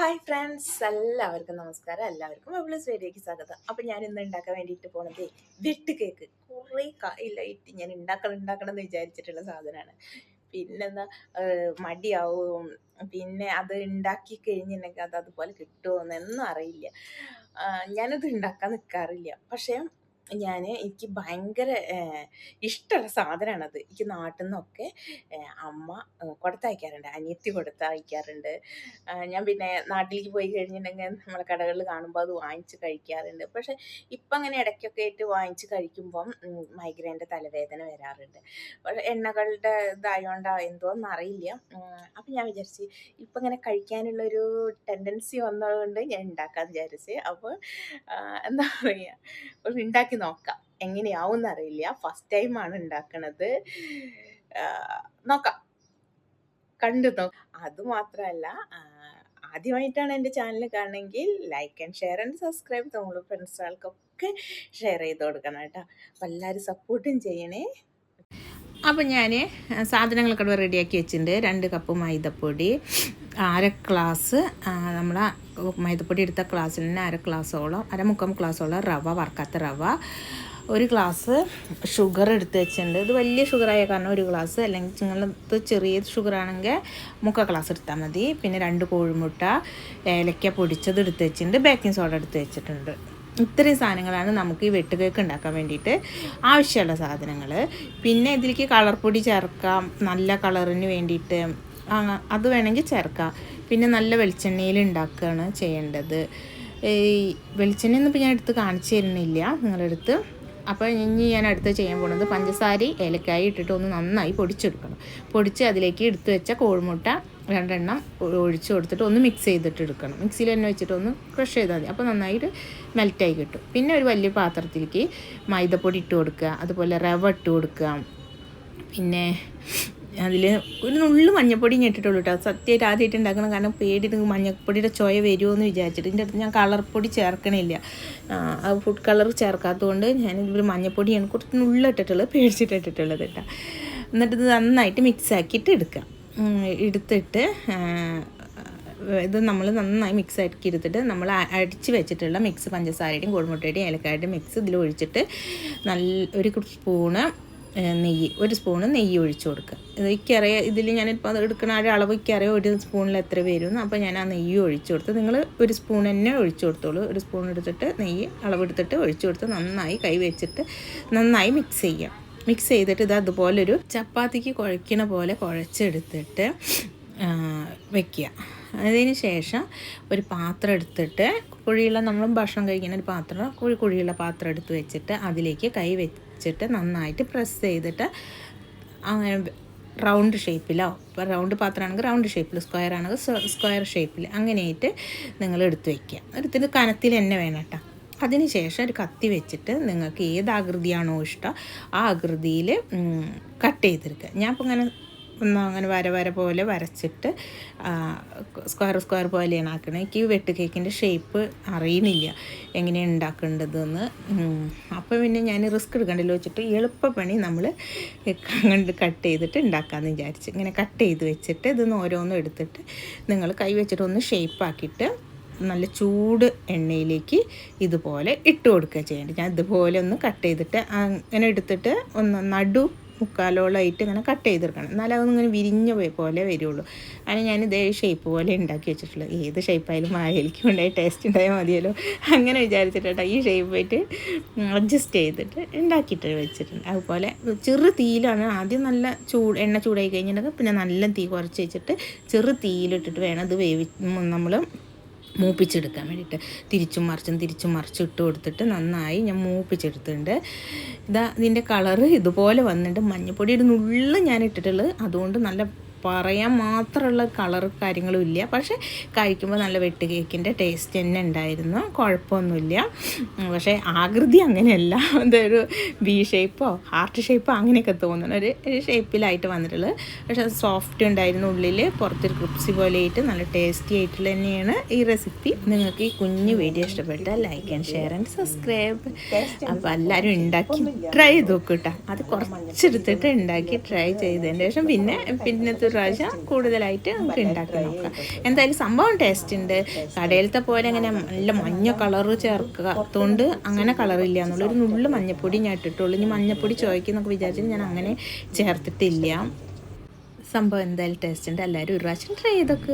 Hi friends എല്ലാവർക്കും നമസ്കാരം. എല്ലാവർക്കും എബ്ലസ് വീഡിയോയ്ക്ക് സ്വാഗതം. അപ്പം ഞാൻ ഇന്ന് ഉണ്ടാക്കാൻ വേണ്ടിയിട്ട് പോണത് വെട്ട് കേക്ക്. കുറേ കായിലായിട്ട് ഞാൻ ഉണ്ടാക്കണം ഉണ്ടാക്കണം എന്ന് വിചാരിച്ചിട്ടുള്ള സാധനമാണ്. പിന്നെന്താ മടിയാവും. പിന്നെ അത് ഉണ്ടാക്കി കഴിഞ്ഞിട്ടുണ്ടെങ്കിൽ അത് അതുപോലെ കിട്ടുമോ എന്നൊന്നും അറിയില്ല. ഞാനത് ഉണ്ടാക്കാൻ നിൽക്കാറില്ല പക്ഷേ ഞാൻ എനിക്ക് ഭയങ്കര ഇഷ്ടമുള്ള സാധനമാണത് എനിക്ക് നാട്ടിൽ നിന്നൊക്കെ അമ്മ കൊടുത്തയക്കാറുണ്ട്. അനിയത്തി കൊടുത്തയക്കാറുണ്ട്. ഞാൻ പിന്നെ നാട്ടിലേക്ക് പോയി കഴിഞ്ഞിട്ടുണ്ടെങ്കിൽ നമ്മളെ കടകളിൽ കാണുമ്പോൾ അത് വാങ്ങിച്ച് കഴിക്കാറുണ്ട്. പക്ഷെ ഇപ്പം അങ്ങനെ ഇടയ്ക്കൊക്കെ ആയിട്ട് വാങ്ങിച്ച് കഴിക്കുമ്പം മൈഗ്രൈന്റെ തലവേദന വരാറുണ്ട്. എണ്ണകളുടെ ഇതായോണ്ടോ എന്തോന്ന് അറിയില്ല. അപ്പം ഞാൻ വിചാരിച്ച് ഇപ്പം ഇങ്ങനെ കഴിക്കാനുള്ളൊരു ടെൻഡൻസി വന്നതുകൊണ്ട് ഞാൻ ഉണ്ടാക്കാൻ വിചാരിച്ച്. അപ്പോൾ എന്താ പറയുക ഉണ്ടാക്കി നോക്കാം. എങ്ങനെയാവും എന്നറിയില്ല ഫസ്റ്റ് ടൈം ആണ് ഉണ്ടാക്കണത് നോക്കാം. കണ്ടു നോക്കാം അത് മാത്രമല്ല ആദ്യമായിട്ടാണ് എന്റെ ചാനൽ കാണണമെങ്കിൽ like and share and subscribe നമ്മൾ ഫ്രണ്ട്സുകൾക്കൊക്കെ ഷെയർ ചെയ്ത് കൊടുക്കണം കേട്ടോ. അപ്പം എല്ലാവരും സപ്പോർട്ടും ചെയ്യണേ. അപ്പം ഞാൻ സാധനങ്ങളൊക്കെ റെഡിയാക്കി വെച്ചിട്ടുണ്ട്. രണ്ട് കപ്പ് മൈദപ്പൊടി അര ഗ്ലാസ് നമ്മൾ മൈദപ്പൊടി എടുത്ത ക്ലാസ്സിൽ തന്നെ അര ഗ്ലാസ്സോളം അര മുക്കാൽ ഗ്ലാസ്സോളം റവ വറുക്കാത്ത റവ. ഒരു ഗ്ലാസ് ഷുഗർ എടുത്ത് വെച്ചിട്ടുണ്ട്. ഇത് വലിയ ഷുഗറായ കാരണം ഒരു ഗ്ലാസ് അല്ലെങ്കിൽ നിങ്ങളത് ചെറിയ ഷുഗർ ആണെങ്കിൽ മുക്കാൽ ഗ്ലാസ് എടുത്താൽ മതി. പിന്നെ രണ്ട് കോഴിമുട്ട ഏലക്ക പൊടിച്ചത് എടുത്ത് വെച്ചിട്ടുണ്ട് ബേക്കിംഗ് സോഡ എടുത്ത് വെച്ചിട്ടുണ്ട്. ഇത്രയും സാധനങ്ങളാണ് നമുക്ക് ഈ വെട്ട് കേക്ക് ഉണ്ടാക്കാൻ വേണ്ടിയിട്ട് ആവശ്യമുള്ള സാധനങ്ങൾ. പിന്നെ ഇതിലേക്ക് കളർ പൊടി ചേർക്കാം. നല്ല കളറിന് വേണ്ടിയിട്ട് അത് വേണമെങ്കിൽ ചേർക്കാം. പിന്നെ നല്ല വെളിച്ചെണ്ണയിൽ ഉണ്ടാക്കുകയാണ് ചെയ്യേണ്ടത്. ഈ വെളിച്ചെണ്ണയൊന്നും ഇപ്പോൾ ഞാൻ എടുത്ത് കാണിച്ചു തരുന്നില്ല. നിങ്ങളെടുത്ത്. അപ്പോൾ ഇനി ഞാൻ അടുത്ത് ചെയ്യാൻ പോകുന്നത് പഞ്ചസാര ഏലക്കായി ഇട്ടിട്ട് ഒന്ന് നന്നായി പൊടിച്ചെടുക്കണം. പൊടിച്ച് അതിലേക്ക് എടുത്ത് വെച്ച കോഴിമുട്ട രണ്ടെണ്ണം ഒഴിച്ച് കൊടുത്തിട്ട് ഒന്ന് മിക്സ് ചെയ്തിട്ട് എടുക്കണം. മിക്സിയിൽ തന്നെ വെച്ചിട്ട് ഒന്ന് ക്രഷ് ചെയ്താൽ മതി. അപ്പോൾ നന്നായിട്ട് മെൽറ്റായി കിട്ടും. പിന്നെ ഒരു വലിയ പാത്രത്തിലേക്ക് മൈദപ്പൊടി ഇട്ട് കൊടുക്കുക. അതുപോലെ റവ ഇട്ട് കൊടുക്കുക. പിന്നെ അതിൽ ഒരു നുള്ളു മഞ്ഞപ്പൊടി ഞാൻ ഇട്ടിട്ടുള്ളൂ കേട്ടോ സത്യമായിട്ട് ആദ്യമായിട്ട് ഉണ്ടാക്കണം കാരണം പേടി ഇത് മഞ്ഞപ്പൊടിയുടെ ചോയ വരുമോ എന്ന് വിചാരിച്ചിട്ട്. ഇതിന്റെ അടുത്ത് ഞാൻ കളർ പൊടി ചേർക്കണില്ല. ആ ഫുഡ് കളർ ചേർക്കാത്തതുകൊണ്ട് ഞാൻ ഇതിൽ മഞ്ഞപ്പൊടിയാണ് കുറച്ച് നുള്ളിട്ടിട്ടുള്ളത് പേടിച്ചിട്ട് ഇട്ടിട്ടുള്ളത് കേട്ടോ എന്നിട്ട് ഇത് നന്നായിട്ട് മിക്സ് ആക്കിയിട്ട് എടുക്കാം. ഉം, എടുത്തിട്ട് ഇത് നമ്മൾ നന്നായി മിക്സ് ആക്കി എടുത്തിട്ട് നമ്മൾ അടിച്ച് വെച്ചിട്ടുള്ള മിക്സ് പഞ്ചസാരയുടെയും കോഴിമുട്ടയുടെയും ഏലക്കായുടെയും മിക്സ് ഇതിൽ ഒഴിച്ചിട്ട് നല്ല ഒരു സ്പൂണ് നെയ്യ് ഒരു സ്പൂണ് നെയ്യ് ഒഴിച്ചു കൊടുക്കുക. എനിക്കറിയാം ഇതിൽ ഞാനിപ്പോൾ എടുക്കുന്ന ആ അളവ് എനിക്കറിയാം ഒരു സ്പൂണിൽ എത്ര വരും അപ്പോൾ ഞാൻ ആ നെയ്യ് ഒഴിച്ചു കൊടുത്ത് നിങ്ങൾ ഒരു സ്പൂൺ തന്നെ ഒഴിച്ചു കൊടുത്തോളൂ. ഒരു സ്പൂൺ എടുത്തിട്ട് നെയ്യ് അളവെടുത്തിട്ട് ഒഴിച്ചു കൊടുത്ത് നന്നായി കൈ വെച്ചിട്ട് നന്നായി മിക്സ് ചെയ്യാം. മിക്സ് ചെയ്തിട്ട് ഇത് അതുപോലൊരു ചപ്പാത്തിക്ക് കുഴക്കണ പോലെ കുഴച്ചെടുത്തിട്ട് വെക്കുക അതിന് ശേഷം ഒരു പാത്രം എടുത്തിട്ട് കുഴിയുള്ള നമ്മൾ ഭക്ഷണം കഴിക്കുന്ന ഒരു പാത്രം കുഴി കുഴിയുള്ള പാത്രം എടുത്ത് വെച്ചിട്ട് അതിലേക്ക് കൈ വെച്ചിട്ട് നന്നായിട്ട് പ്രസ് ചെയ്തിട്ട് റൗണ്ട് ഷേപ്പിലോ ഇപ്പോൾ റൗണ്ട് പാത്രമാണെങ്കിൽ റൗണ്ട് ഷേപ്പിൽ സ്ക്വയർ ആണെങ്കിൽ സ്ക്വയർ ഷേപ്പിൽ അങ്ങനെയായിട്ട് നിങ്ങൾ എടുത്ത് വയ്ക്കുക എടുത്തിട്ട് കനത്തിൽ തന്നെ വേണം കേട്ടോ. അതിന് ശേഷം ഒരു കത്തി വെച്ചിട്ട് നിങ്ങൾക്ക് ഏത് ആകൃതിയാണോ ഇഷ്ടം ആ ആകൃതിയിൽ കട്ട് ചെയ്തെടുക്കുക. ഞാൻ ഇപ്പോൾ ഇങ്ങനെ ഒന്ന് അങ്ങനെ വര വര പോലെ വരച്ചിട്ട് സ്ക്വയർ സ്ക്വയർ പോലെയാണ് ആക്കണത് എനിക്ക് വെട്ട് കേക്കിന്റെ ഷേപ്പ് അറിയുന്നില്ല എങ്ങനെയാണ് ഉണ്ടാക്കേണ്ടതെന്ന്. അപ്പോൾ പിന്നെ ഞാൻ റിസ്ക് എടുക്കണ്ടല്ലോ വെച്ചിട്ട് എളുപ്പപ്പണി നമ്മൾ കണ്ട് കട്ട് ചെയ്തിട്ട് ഉണ്ടാക്കാമെന്ന് വിചാരിച്ച്. ഇങ്ങനെ കട്ട് ചെയ്ത് വെച്ചിട്ട് ഇതൊന്ന് ഓരോന്നും എടുത്തിട്ട് നിങ്ങൾ കൈ വെച്ചിട്ട് ഒന്ന് ഷേപ്പ് ആക്കിയിട്ട് നല്ല ചൂട് എണ്ണയിലേക്ക് ഇതുപോലെ ഇട്ട് കൊടുക്കുക ചെയ്യേണ്ടത്. ഞാൻ ഇതുപോലെ ഒന്ന് കട്ട് ചെയ്തിട്ട് അങ്ങനെ എടുത്തിട്ട് ഒന്ന് നടു മുക്കാലോളമായിട്ട് ഇങ്ങനെ കട്ട് ചെയ്തെടുക്കണം. എന്നാലേ അതൊന്നും ഇങ്ങനെ വിരിഞ്ഞ പോലെ വരുള്ളൂ. അങ്ങനെ ഞാൻ ഇതേ ഷേപ്പ് പോലെ ഉണ്ടാക്കി വെച്ചിട്ടുള്ളത് ഏത് ഷേപ്പായാലും മായലിക്കും ഉണ്ടായി ടേസ്റ്റ് ഉണ്ടായാൽ മതിയല്ലോ. അങ്ങനെ വിചാരിച്ചിട്ടാണ് ഈ ഷേപ്പ് ആയിട്ട് അഡ്ജസ്റ്റ് ചെയ്തിട്ട് ഉണ്ടാക്കിയിട്ട് വെച്ചിട്ടുണ്ട്. അതുപോലെ ചെറു തീയിലാണ്. ആദ്യം നല്ല ചൂട് എണ്ണ ചൂടായി കഴിഞ്ഞിട്ടുണ്ടെങ്കിൽ പിന്നെ നല്ല തീ കുറച്ച് വെച്ചിട്ട് ചെറു തീയിലിട്ടിട്ട് വേണം അത് വേവി നമ്മൾ മൂപ്പിച്ചെടുക്കാൻ വേണ്ടിയിട്ട്. തിരിച്ചും മറിച്ചും തിരിച്ചും മറിച്ചും ഇട്ട് കൊടുത്തിട്ട് നന്നായി ഞാൻ മൂപ്പിച്ചെടുത്തിട്ടുണ്ട്. ഇതാ ഇതിന്റെ കളറ് ഇതുപോലെ വന്നിട്ട് മഞ്ഞപ്പൊടിയുടെ നുള്ളിൽ ഞാൻ ഇട്ടിട്ടുള്ളത്. അതുകൊണ്ട് നല്ല പറയാൻ മാത്രമുള്ള കളർ കാര്യങ്ങളും ഇല്ല. പക്ഷേ കഴിക്കുമ്പോൾ നല്ല വെട്ട് കേക്കിന്റെ ടേസ്റ്റ് തന്നെ ഉണ്ടായിരുന്നു. കുഴപ്പമൊന്നുമില്ല. പക്ഷേ ആകൃതി അങ്ങനെയല്ല. ഒരു ബി ഷേപ്പോ ഹാർട്ട് ഷേപ്പോ അങ്ങനെയൊക്കെ തോന്നുന്നു. ഒരു ഷേപ്പിലായിട്ട് വന്നിട്ടുള്ളത് പക്ഷേ സോഫ്റ്റ് ഉണ്ടായിരുന്നു ഉള്ളിൽ പുറത്തൊരു ക്രിപ്സി പോലെയായിട്ട് നല്ല ടേസ്റ്റി ആയിട്ടുള്ള തന്നെയാണ് ഈ റെസിപ്പി നിങ്ങൾക്ക് ഈ കുഞ്ഞു വീഡിയോ ഇഷ്ടപ്പെട്ടാൽ like and share and subscribe അപ്പോൾ എല്ലാവരും ഉണ്ടാക്കി ട്രൈ ചെയ്ത് നോക്കൂട്ടാ അത് കുറച്ചെടുത്തിട്ട് ഉണ്ടാക്കി ട്രൈ ചെയ്തതിന് ശേഷം പിന്നെ പിന്നത്തെ ഒരു പ്രാവശ്യം കൂടുതലായിട്ട് നമുക്ക് ഉണ്ടാക്കി നോക്കാം. എന്തായാലും സംഭവം ടേസ്റ്റ് ഉണ്ട്. കടയിലത്തെ പോലെ അങ്ങനെ നല്ല മഞ്ഞ കളറ് ചേർക്കാത്തതുകൊണ്ട് അങ്ങനെ കളറില്ല എന്നുള്ള ഒരു നുള്ളു മഞ്ഞപ്പൊടി ഞാൻ ഇട്ടിട്ടുള്ളൂ. ഇനി മഞ്ഞപ്പൊടി ചോദിക്കുന്നൊക്കെ വിചാരിച്ചിട്ട് ഞാൻ അങ്ങനെ ചേർത്തിട്ടില്ല. സംഭവം എന്തായാലും ടേസ്റ്റ് ഉണ്ട്. എല്ലാവരും ഒരു പ്രാവശ്യം ട്രൈ ചെയ്തൊക്കെ.